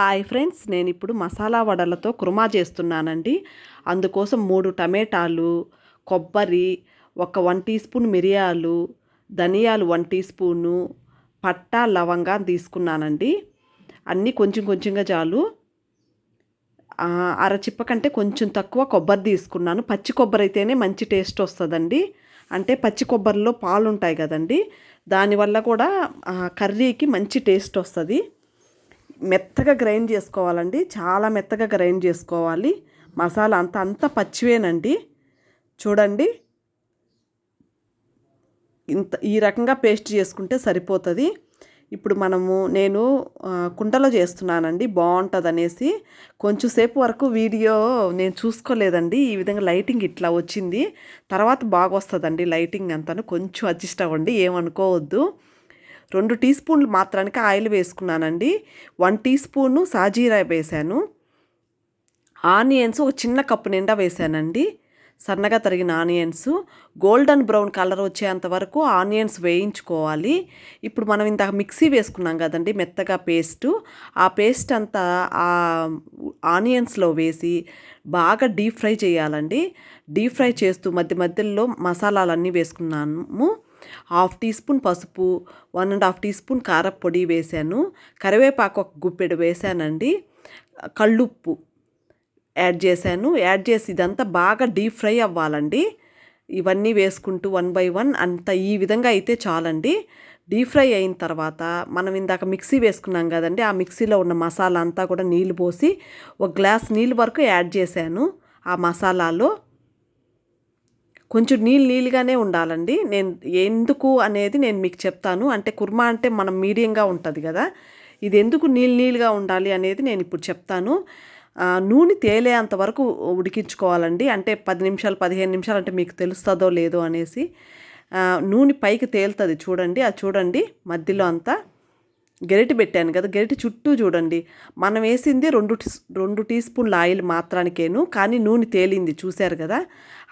Hi friends నేను ఇప్పుడు మసాలా వడలతో కుర్మా చేస్తున్నానండి. అందుకోసం మూడు టమాటాలు కొబ్బరి ఒక వన్ టీ స్పూన్ మిరియాలు ధనియాలు వన్ టీ స్పూను పట్టా లవంగా తీసుకున్నానండి. అన్నీ కొంచెం కొంచెంగా చాలు. అరచిప్ప అర చిప్ప కంటే కొంచెం తక్కువ కొబ్బరి తీసుకున్నాను. పచ్చి కొబ్బరి అయితేనే మంచి టేస్ట్ వస్తుందండి. అంటే పచ్చి కొబ్బరిలో పాలు ఉంటాయి కదండి. దానివల్ల కూడా కర్రీకి మంచి టేస్ట్ వస్తుంది. మెత్తగా గ్రైండ్ చేసుకోవాలండి. చాలా మెత్తగా గ్రైండ్ చేసుకోవాలి. మసాలా అంత అంత పచ్చివేనండి. చూడండి. ఇంత ఈ రకంగా పేస్ట్ చేసుకుంటే సరిపోతుంది. ఇప్పుడు మనము నేను కుండలో చేస్తున్నానండి. బాగుంటుంది అనేసి కొంచెం సేపు వరకు వీడియో నేను చూసుకోలేదండి. ఈ విధంగా లైటింగ్ ఇట్లా వచ్చింది. తర్వాత బాగా వస్తుందండి లైటింగ్ అంతాను. కొంచెం అడ్జస్ట్ అవ్వండి. ఏమనుకోవద్దు. రెండు టీ స్పూన్లు మాత్రానికి ఆయిల్ వేసుకున్నానండి. వన్ టీ స్పూను సాజీరా వేసాను. ఆనియన్స్ ఒక చిన్న కప్పు నిండా వేసానండి. సన్నగా తరిగిన ఆనియన్స్. గోల్డెన్ బ్రౌన్ కలర్ వచ్చేంత వరకు ఆనియన్స్ వేయించుకోవాలి. ఇప్పుడు మనం ఇంత మిక్సీ వేసుకున్నాం కదండి మెత్తగా పేస్ట్. ఆ పేస్ట్ అంతా ఆ ఆనియన్స్లో వేసి బాగా డీప్ ఫ్రై చేయాలండి. డీప్ ఫ్రై చేస్తూ మధ్య మధ్యలో మసాలాలన్నీ వేసుకున్నాము. హాఫ్ టీ స్పూన్ పసుపు one and half teaspoon కారపొడి వేసాను కరివేపాకు ఒక గుప్పెడు వేసానండి కళ్ళుప్పు యాడ్ చేశాను. యాడ్ చేసి ఇదంతా బాగా డీప్ ఫ్రై అవ్వాలండి. ఇవన్నీ వేసుకుంటూ వన్ బై వన్ అంత ఈ విధంగా అయితే చాలండి. డీప్ ఫ్రై అయిన తర్వాత మనం ఇందాక మిక్సీ వేసుకున్నాం కదండి ఆ మిక్సీలో ఉన్న మసాలా అంతా కూడా నీళ్ళు పోసి ఒక గ్లాస్ నీళ్ళు వరకు యాడ్ చేశాను ఆ మసాలాలో. కొంచెం నీళ్ళు నీళ్ళుగానే ఉండాలండి. నేను ఎందుకు అనేది నేను మీకు చెప్తాను. అంటే కుర్మా అంటే మనం మీడియంగా ఉంటుంది కదా. ఇది ఎందుకు నీళ్ళు నీళ్ళుగా ఉండాలి అనేది నేను ఇప్పుడు చెప్తాను. నూనె తేలేంత వరకు ఉడికించుకోవాలండి. అంటే పది నిమిషాలు పదిహేను నిమిషాలు అంటే మీకు తెలుస్తుందో లేదో అనేసి. నూనె పైకి తేలుతుంది చూడండి. అది చూడండి మధ్యలో అంతా. గరిటె పెట్టాను కదా గరిటె చుట్టూ చూడండి. మనం వేసింది రెండు రెండు టీ స్పూన్ల ఆయిల్ మాత్రానికేను కానీ నూనె తేలింది చూశారు కదా.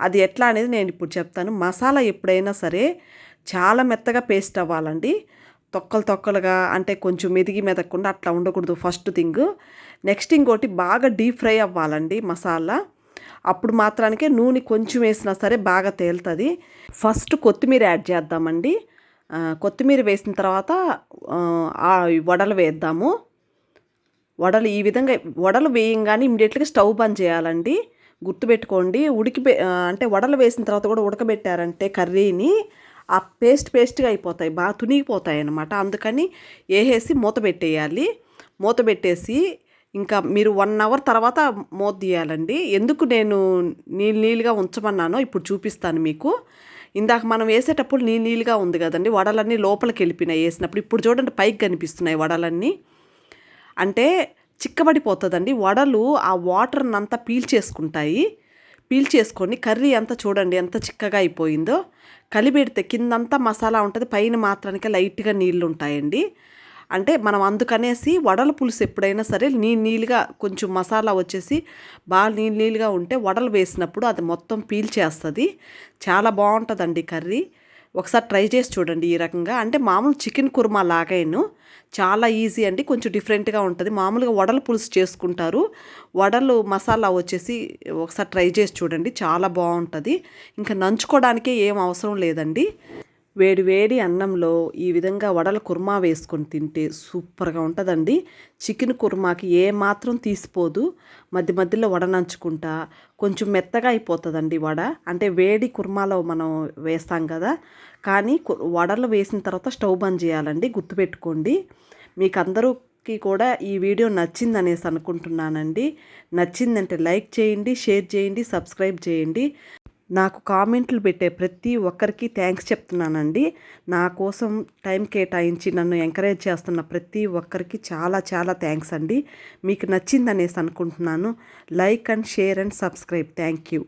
అది ఎట్లా అనేది నేను ఇప్పుడు చెప్తాను. మసాలా ఎప్పుడైనా సరే చాలా మెత్తగా పేస్ట్ అవ్వాలండి. తొక్కలు తొక్కలుగా అంటే కొంచెం మెదిగి మెదకుండా అట్లా ఉండకూడదు ఫస్ట్ థింగ్. నెక్స్ట్ ఇంకోటి బాగా డీప్ ఫ్రై అవ్వాలండి మసాలా. అప్పుడు మాత్రానికే నూనె కొంచెం వేసినా సరే బాగా తేలుతుంది. ఫస్ట్ కొత్తిమీర యాడ్ చేద్దామండి. కొత్తిమీర వేసిన తర్వాత ఆ, వడలు వేద్దాము. వడలు ఈ విధంగా వడలు వేయంగానే ఇమ్మీడియట్గా స్టవ్ బంద్ చేయాలండి. గుర్తుపెట్టుకోండి ఉడికి అంటే వడలు వేసిన తర్వాత కూడా ఉడకబెట్టారంటే కర్రీని ఆ పేస్ట్ పేస్ట్గా అయిపోతాయి బాగా తునిగిపోతాయి అన్నమాట. అందుకని వేసేసి మూత పెట్టేయాలి. మూత పెట్టేసి ఇంకా మీరు వన్ అవర్ తర్వాత మూత తీయాలండి. ఎందుకు నేను నీళ్ళు నీళ్ళుగా ఉంచమన్నానో ఇప్పుడు చూపిస్తాను మీకు. ఇందాక మనం వేసేటప్పుడు నీళ్ళు నీళ్ళుగా ఉంది కదండి వడలన్నీ లోపలికి వెళ్ళిపోయినాయి వేసినప్పుడు. ఇప్పుడు చూడండి పైకి కనిపిస్తున్నాయి వడలన్నీ. అంటే చిక్కబడిపోతుందండి. వడలు ఆ వాటర్ని అంతా పీల్చేసుకుంటాయి పీల్చేసుకొని కర్రీ అంతా చూడండి ఎంత చిక్కగా అయిపోయిందో. కలిపెడితే కిందంతా మసాలా ఉంటుంది పైన మాత్రానికే లైట్గా నీళ్ళు ఉంటాయండి అంటే మనం అందుకనేసి వడల పులుసు ఎప్పుడైనా సరే నీళ్ళు నీళ్ళుగా కొంచెం మసాలా వచ్చేసి బాగా నీళ్ళు నీళ్ళుగా ఉంటే వడలు వేసినప్పుడు అది మొత్తం పీల్చేస్తుంది చాలా బాగుంటుందండి కర్రీ. ఒకసారి ట్రై చేసి చూడండి ఈ రకంగా. అంటే మామూలు చికెన్ కుర్మా లాగాను. చాలా ఈజీ అండి. కొంచెం డిఫరెంట్గా ఉంటుంది. మామూలుగా వడల పులుసు చేసుకుంటారు. వడలు మసాలా వచ్చేసి ఒకసారి ట్రై చేసి చూడండి. చాలా బాగుంటుంది. ఇంకా నంచుకోవడానికే ఏం అవసరం లేదండి. వేడివేడి అన్నంలో ఈ విధంగా వడల కుర్మా వేసుకొని తింటే సూపర్గా ఉంటుందండి. చికెన్ కుర్మాకి ఏ మాత్రం తీసిపోదు. మధ్య మధ్యలో వడ నంచుకుంటా కొంచెం మెత్తగా అయిపోతుందండి వడ. అంటే వేడి కుర్మాలో మనం వేస్తాం కదా. కానీ వడలు వేసిన తర్వాత స్టవ్ బంద్ చేయాలండి. గుర్తుపెట్టుకోండి. మీకు అందరూకి కూడా ఈ వీడియో నచ్చిందనేసి అనుకుంటున్నానండి. నచ్చిందంటే లైక్ చేయండి షేర్ చేయండి సబ్స్క్రైబ్ చేయండి. నాకు కామెంట్లు పెట్టే ప్రతి ఒక్కరికి థ్యాంక్స్ చెప్తున్నానండి. నా కోసం టైం కేటాయించి నన్ను ఎంకరేజ్ చేస్తున్న ప్రతి ఒక్కరికి చాలా చాలా థ్యాంక్స్ అండి. మీకు నచ్చిందనేసి అనుకుంటున్నాను. Like and share and subscribe. Thank you.